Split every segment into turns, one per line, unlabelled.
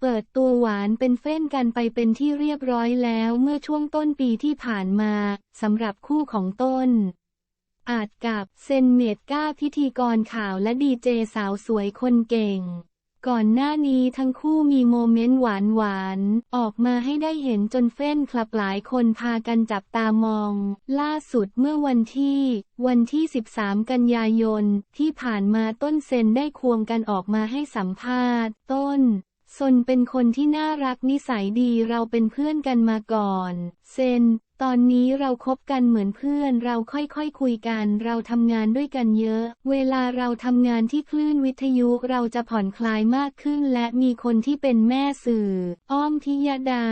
เปิดตัวหวานเป็นเฟ้นกันไปเป็นที่เรียบร้อยแล้วเมื่อช่วงต้นปีที่ผ่านมาสำหรับคู่ของต้น อาจกับเซนเมดก้าพิธีกรข่าวและดีเจสาวสวยคนเก่ง ก่อนหน้านี้ทั้งคู่มีโมเมนต์หวานหวานๆออกมาให้ได้เห็นจนเฟ้นคลับหลายคนพากันจับตามอง ล่าสุดเมื่อวันที่ วันที่ 13 กันยายนที่ผ่านมาต้นเซนได้ควงกันออกมาให้สัมภาษณ์ ต้น ซนเป็นคนที่น่ารักนิสัยดีเราเป็นเพื่อนกันมาก่อน เซน ตอนนี้เราคบกันเหมือนเพื่อนเราค่อยๆคคุยกัน เราทำงานด้วยกันเยอะ เวลาเราทำงานที่คลื่นวิทยุเราจะผ่อนคลายมากขึ้น และมีคนที่เป็นแม่สื่อ อ้อมพิยดา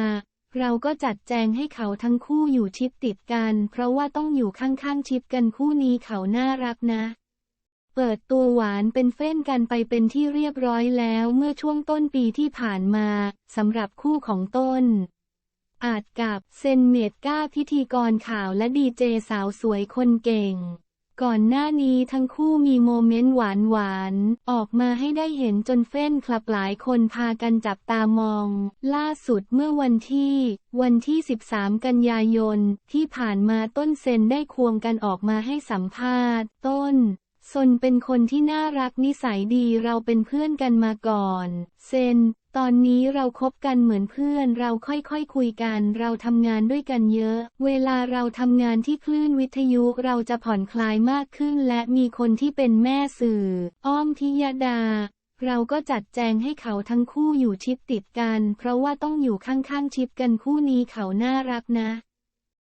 เราก็จัดแจงให้เขาทั้งคู่อยู่ชิดติดกัน เพราะว่าต้องอยู่ข้างๆชิดกันคู่นี้เขาน่ารักนะ เปิดตัวหวานเป็นเฟ้นกันไปเป็นที่เรียบร้อยแล้วเมื่อช่วงต้นปีที่ผ่านมาสำหรับคู่ของต้น อาจกับเซนเมดก้าพิธีกรข่าวและดีเจสาวสวยคนเก่ง ก่อนหน้านี้ทั้งคู่มีโมเมนต์หวานหวานออกมาให้ได้เห็นจนเฟ้นคลับหลายคนพากันจับตามอง ล่าสุดเมื่อวันที่ วันที่ 13 กันยายนที่ผ่านมาต้นเซนได้ควงกันออกมาให้สัมภาษณ์ ต้น ซนเป็นคนที่น่ารักนิสัยดีเราเป็นเพื่อนกันมาก่อน เซน ตอนนี้เราคบกันเหมือนเพื่อนเราค่อยๆคคุยกัน เราทำงานด้วยกันเยอะ เวลาเราทำงานที่คลื่นวิทยุเราจะผ่อนคลายมากขึ้น และมีคนที่เป็นแม่สื่อ อ้อมพิยดา เราก็จัดแจงให้เขาทั้งคู่อยู่ชิดติดกัน เพราะว่าต้องอยู่ข้างๆชิดกันคู่นี้เขาน่ารักนะ